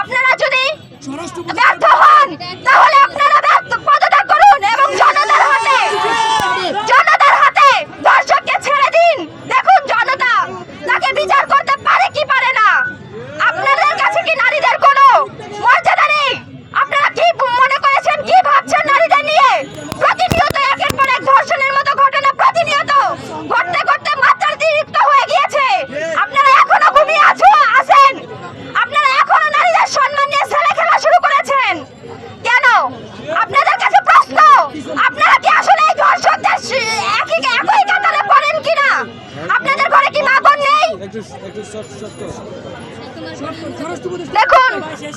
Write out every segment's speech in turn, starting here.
আপনারা যদি ব্যর্থ হন তাহলে আপনারা ব্যর্থ পদত্যাগ করুন এবং জনতার হাতে জনতার হাতে দর্শককে ছেড়ে দিন দেখুন জনতা তাকে বিচার করতে পারে কি পারে না আপনাদের কাছে কি নারীদের কোনো মর্যাদা নেই আপনারা কি মনে করেছেন কি ভাবছেন নারীদের নিয়ে প্রতিনিয়ত একের পর এক ধর্ষণের মতো ঘটনা প্রতিনিয়ত ঘটতে ঘটতে মাত্রাতিরিক্ত হয়ে গিয়েছে আপনারা এখনও ঘুমিয়ে আছো আছেন আপনারা এখনও নারীদের সম্মান নিয়ে ছেলে খেলা শুরু করেছেন কেন আপনাদের কাছে প্রশ্ন আপনারা কি আসলে এই ধর্ষকদের স- একই একই কাতারে পড়েন কিনা আপনাদের ঘরে কি মা বোন নেই দেখুন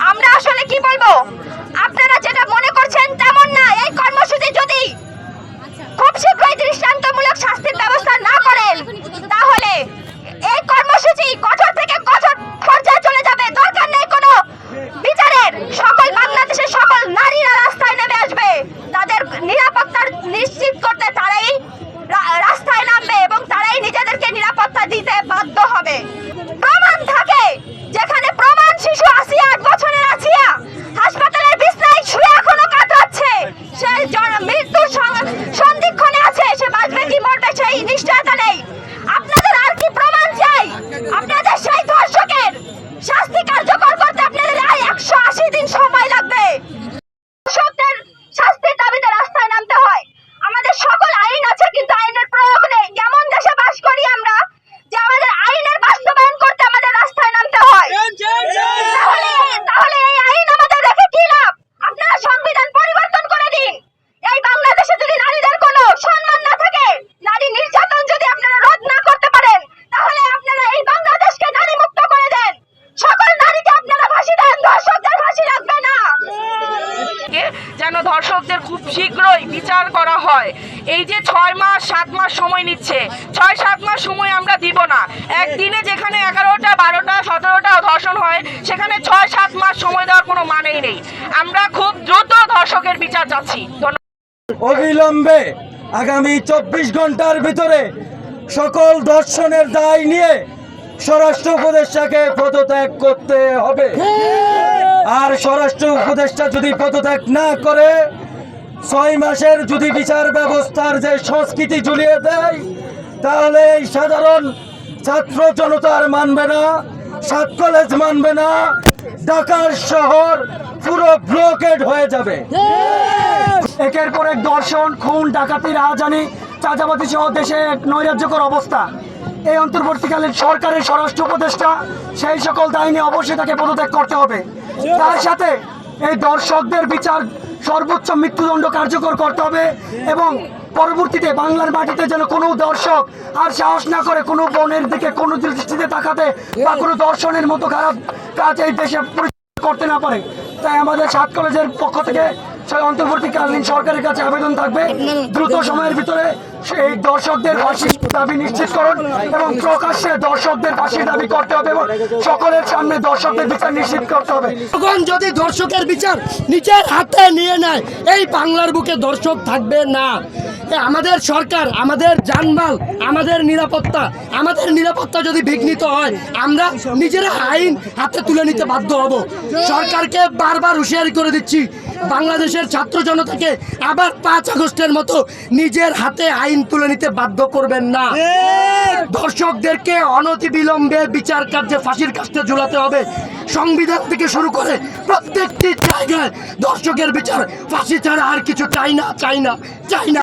আমরা আসলে কি বলব আপনারা যেটা মনে করছেন তেমন না এই কর্মসূচি যদি খুব শীঘ্রই দৃষ্টান্তমূলক শাস্তির ব্যবস্থা না করেন তাহলে এই কর্মসূচি কঠোর থেকে কঠোর পর্যায়ে চলে যাবে দরকার নেই কোনো বিচারের সকল বাংলাদেশের সকল নারীরা রাস্তায় নেমে আসবে তাদের নিরাপত্তার নিশ্চিত করতে তারাই রা- রাস্তায় নামবে এবং তারাই নিজেদেরকে নিরাপত্তা দিতে বাধ্য হবে প্রমাণ থাকে যেখানে প্রমাণ শিশু আসিয়া আট বছরের আসিয়া হাসপাতালের বিছনায় শুয়ে এখনও কাতরাচ্ছে সে জন- মৃত্যুর সং- সন্ধিক্ষণে আছে সে বাঁচবে কি মরবে সেই নিশ্চয়তা নেই আপনাদের আর কি প্রমাণ চাই আপনাদের সেই ধর্ষকের শাস্তি কার্যকর করতে আপনাদের আর একশো আশি দিন সময় লাগবে দর্শকদের শাস্তির দাবিতে রাস্তায় নামতে হয় আমাদের সকল আইন আছে কিন্তু আইনের প্রয়োগ নেই কেমন দেশে বাস করি আমরা যে আমাদের আইনের বাস্তবায়ন করতে আমাদের রাস্তায় নামতে হয় তাহলে তাহলে এই আইন আমাদের রেখে কি লাভ আপনারা সংবিধান পরিবর্তন করে দিন এই বাংলাদেশে যদি নারীদের কোনো সম্মান না থাকে নারী নির্যাতন যদি আপনারা রোধ না করতে পারেন তাহলে আপনারা এই বাংলাদেশকে নারী মুক্ত করে দেন সকল নারীকে আপনারা ফাঁসি দেন দর্শকদের ফাঁসি লাগবে না থেকে যেন ধর্ষকদের খুব শীঘ্রই বিচার করা হয়। এই যে ছয় মাস, সাত মাস সময় নিচ্ছে, ছয়, সাত মাস সময় আমরা দিব না। একদিনে যেখানে এগারোটা, বারোটা, সতেরোটা ধর্ষণ হয়, সেখানে ছয়, সাত মাস সময় দেওয়ার কোনো মানেই নেই। আমরা খুব দ্রুত ধর্ষকের বিচার চাচ্ছি। অবিলম্বে আগামী চব্বিশ ঘণ্টার ভিতরে সকল দর্শনের দায় নিয়ে স্বরাষ্ট্র উপদেষ্টাকে পদত্যাগ করতে হবে। আর স্বরাষ্ট্র উপদেষ্টা যদি পদত্যাগ না করে, ছয় মাসের যদি বিচার ব্যবস্থার যে সংস্কৃতি ঝুলিয়ে দেয়, তাহলে এই সাধারণ ছাত্র জনতার মানবে না, সাত কলেজ মানবে না, ঢাকার শহর পুরো ব্লকেড হয়ে যাবে। একের পর এক দর্শন, খুন, ডাকাতি রাজধানী চাঁদাবাতি সহ দেশে এক নৈরাজ্যকর অবস্থা। এই অন্তর্বর্তীকালীন সরকারের স্বরাষ্ট্র উপদেষ্টা, সেই সকল দায় অবশ্যই তাকে পদত্যাগ করতে হবে। তার সাথে এই দর্শকদের বিচার সর্বোচ্চ মৃত্যুদণ্ড কার্যকর করতে হবে এবং পরবর্তীতে বাংলার মাটিতে যেন কোনো দর্শক আর সাহস না করে কোনো বনের দিকে, কোনো দৃষ্টিতে তাকাতে বা কোনো দর্শনের মতো খারাপ কাজ এই দেশে করতে না পারে। তাই আমাদের সাত কলেজের পক্ষ থেকে অন্তর্বর্তীকালীন সরকারের কাছে আবেদন থাকবে। দ্রুত সময়ের ভিতরে সেই দর্শকদের ফাঁসির দাবি নিশ্চিত করুন এবং প্রকাশ্যে দর্শকদের ফাঁসির দাবি করতে হবে এবং সকলের সামনে দর্শকদের বিচার নিশ্চিত করতে হবে। তখন যদি দর্শকের বিচার নিজের হাতে নিয়ে নেয়, এই বাংলার বুকে দর্শক থাকবে না। আমাদের সরকার, আমাদের জানমাল আমাদের নিরাপত্তা আমাদের নিরাপত্তা যদি বিঘ্নিত হয়, আমরা নিজেরা আইন হাতে তুলে নিতে বাধ্য হব। সরকারকে বারবার হুঁশিয়ারি করে দিচ্ছি বাংলাদেশের ছাত্র জনতাকে আবার পাঁচ আগস্টের মতো নিজের হাতে আইন তুলে নিতে বাধ্য করবেন না। দর্শকদেরকে অনতিবিলম্বে বিচার কার্যে ফাঁসির কাজটা ঝুলাতে হবে। সংবিধান থেকে শুরু করে প্রত্যেকটি জায়গায় দর্শকের বিচার ফাঁসি ছাড়া আর কিছু চাই না চাই না চাই না।